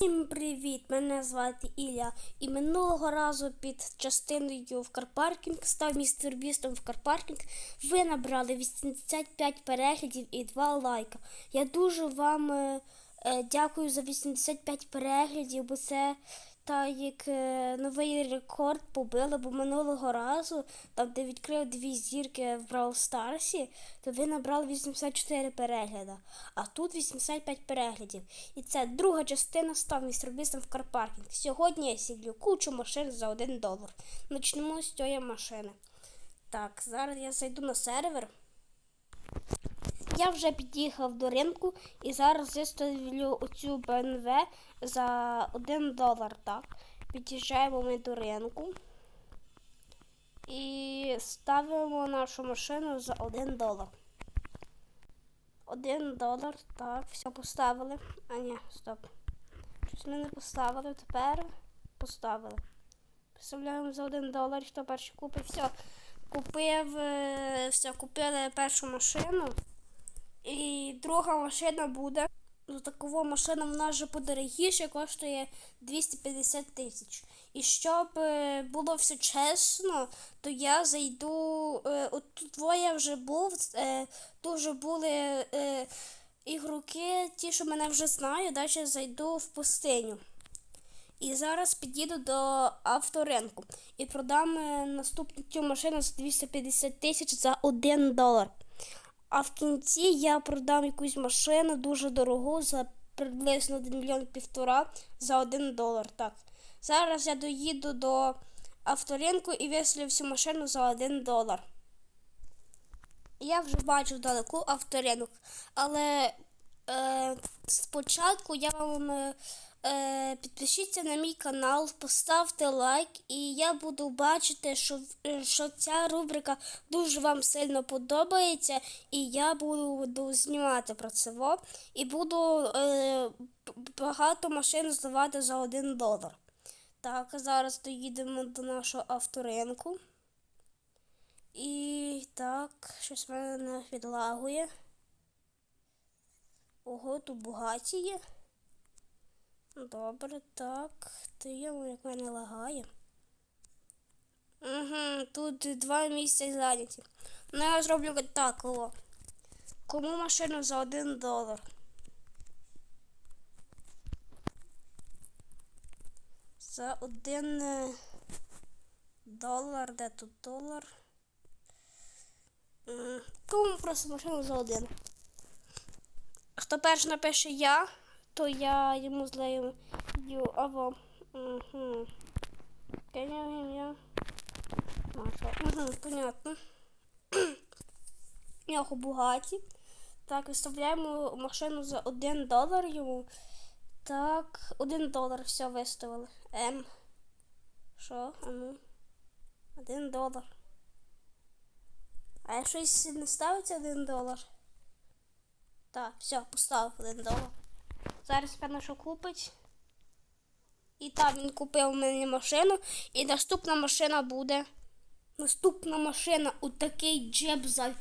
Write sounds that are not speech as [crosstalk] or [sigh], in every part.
Всім привіт! Мене звати Ілля. І минулого разу під частиною в карпаркінг став містер Бістом в карпаркінг. Ви набрали 85 переглядів і 2 лайка. Я дуже вам е, е, дякую за 85 переглядів, бо це та як е, новий рекорд побили, бо минулого разу, там де відкрив дві зірки в Brawl Старсі, то ви набрали 84 перегляда, а тут 85 переглядів. І це друга частина став містер Бістом в карпаркінг. Сьогодні я сідлю кучу машин за 1 долар. Почнемо з цієї машини. Так, зараз я зайду на сервер. Я вже під'їхав до ринку і зараз виставлю оцю БНВ за 1 долар. Так. Під'їжджаємо ми до ринку і ставимо нашу машину за 1 долар. 1 долар, так, все поставили. А ні, стоп. Щось ми не поставили, тепер поставили. Представляємо за 1 долар, хто перший купив. Все, купив, е, все, купили першу машину. І друга машина буде. Ну, такова машина вона вже подорогіше, коштує 250 тисяч. І щоб е, було все чесно, то я зайду. Е, от двоє вже був. Е, дуже були е, ігроки, ті, що мене вже знають, далі зайду в пустиню. І зараз під'їду до авторинку і продам наступну цю машину за 250 тисяч за 1 долар. А в кінці я продам якусь машину дуже дорогу за приблизно 1 мільйон півтора за 1 долар. Так. Зараз я доїду до авторинку і вислю всю машину за 1 долар. Я вже бачу далеко авторинок, але е, спочатку я вам е, підпишіться на мій канал, поставте лайк, і я буду бачити, що, е, що ця рубрика дуже вам сильно подобається, і я буду, буду знімати про це. І буду е, багато машин здавати за 1 долар. Так, зараз доїдемо до нашого авторинку. І так, щось мене відлагує. Ого, тут бугаті є. Добре, так. Ти як мене лагає. Угу, тут два місця зайняті. Ну я зроблю так, о. Кому машину за один долар? За один е, долар, де тут долар? Кому просто машину за один? Хто перший напише я, то я йому злею або. Угу. Я. Маша. Угу, понятно. [clears throat] Його бугаті. Так, виставляємо машину за 1 долар йому. Так, 1 долар все виставили. М. Що? А ну. 1 долар. А щось не ставиться 1 долар? Так, все, поставив 1 долар. Зараз певно, що купить. І так, він купив мені машину. І наступна машина буде. Наступна машина у такий джеб за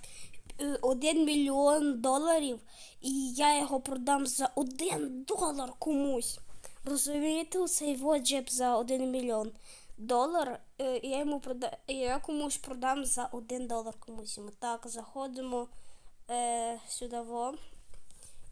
1 мільйон доларів. І я його продам за 1 долар комусь. Розумієте, цей вот джеб за 1 мільйон долар. е, Я йому прода... я комусь продам за 1 долар комусь. Так, заходимо е, сюди.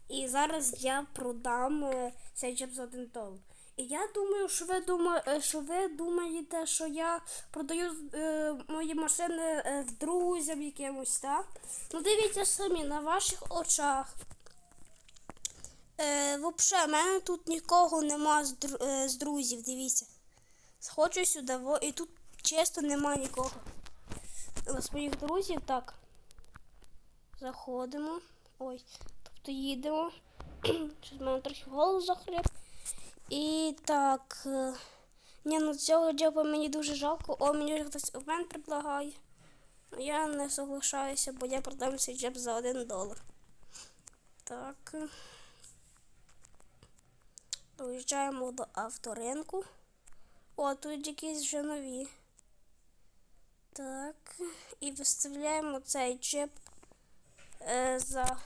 І зараз я продам е, цей джеб за 1 долар. І я думаю, що ви думаєте, що ви думаєте, що я продаю е, мої машини е, друзям якимось, так? Ну дивіться самі на ваших очах. Е, Взагалі, в мене тут нікого нема з, дру- е, з друзів, дивіться. Сходжу сюди, во, і тут чисто нема нікого. З моїх друзів так. Заходимо. Ой, їдемо. [clears throat] Щось в мене трохи голос захрип. І так. е, Ні, ну цього джоба мені дуже жалко. О, мені хтось обмен предлагає. Ну, Я не соглашаюся, бо я продам цей джеб за 1 долар. Так. е. Доїжджаємо до авторинку. О, тут якісь вже нові. Так. І виставляємо цей джеб е, за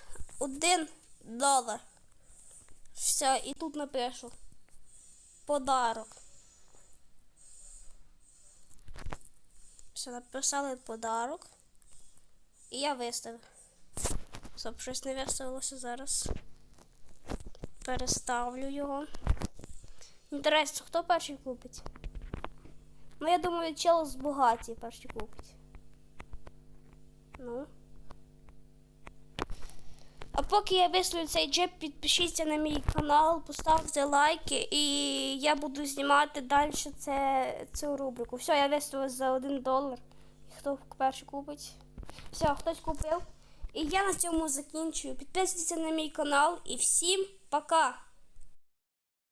1 долар. Все, і тут напишу. подарок. Все, написали подарок. І я виставив. Стоп, щось не виставилося зараз. Переставлю його. Інтересно, хто перший купить? Ну, я думаю, чел з багаті перший купить. Ну. А поки я висловлю цей джип, підпишіться на мій канал, поставте лайки, і я буду знімати далі це, цю рубрику. Все, я виставив за один долар. Хто перший купить? Все, хтось купив. І я на цьому закінчую. Підписуйтесь на мій канал і всім пока!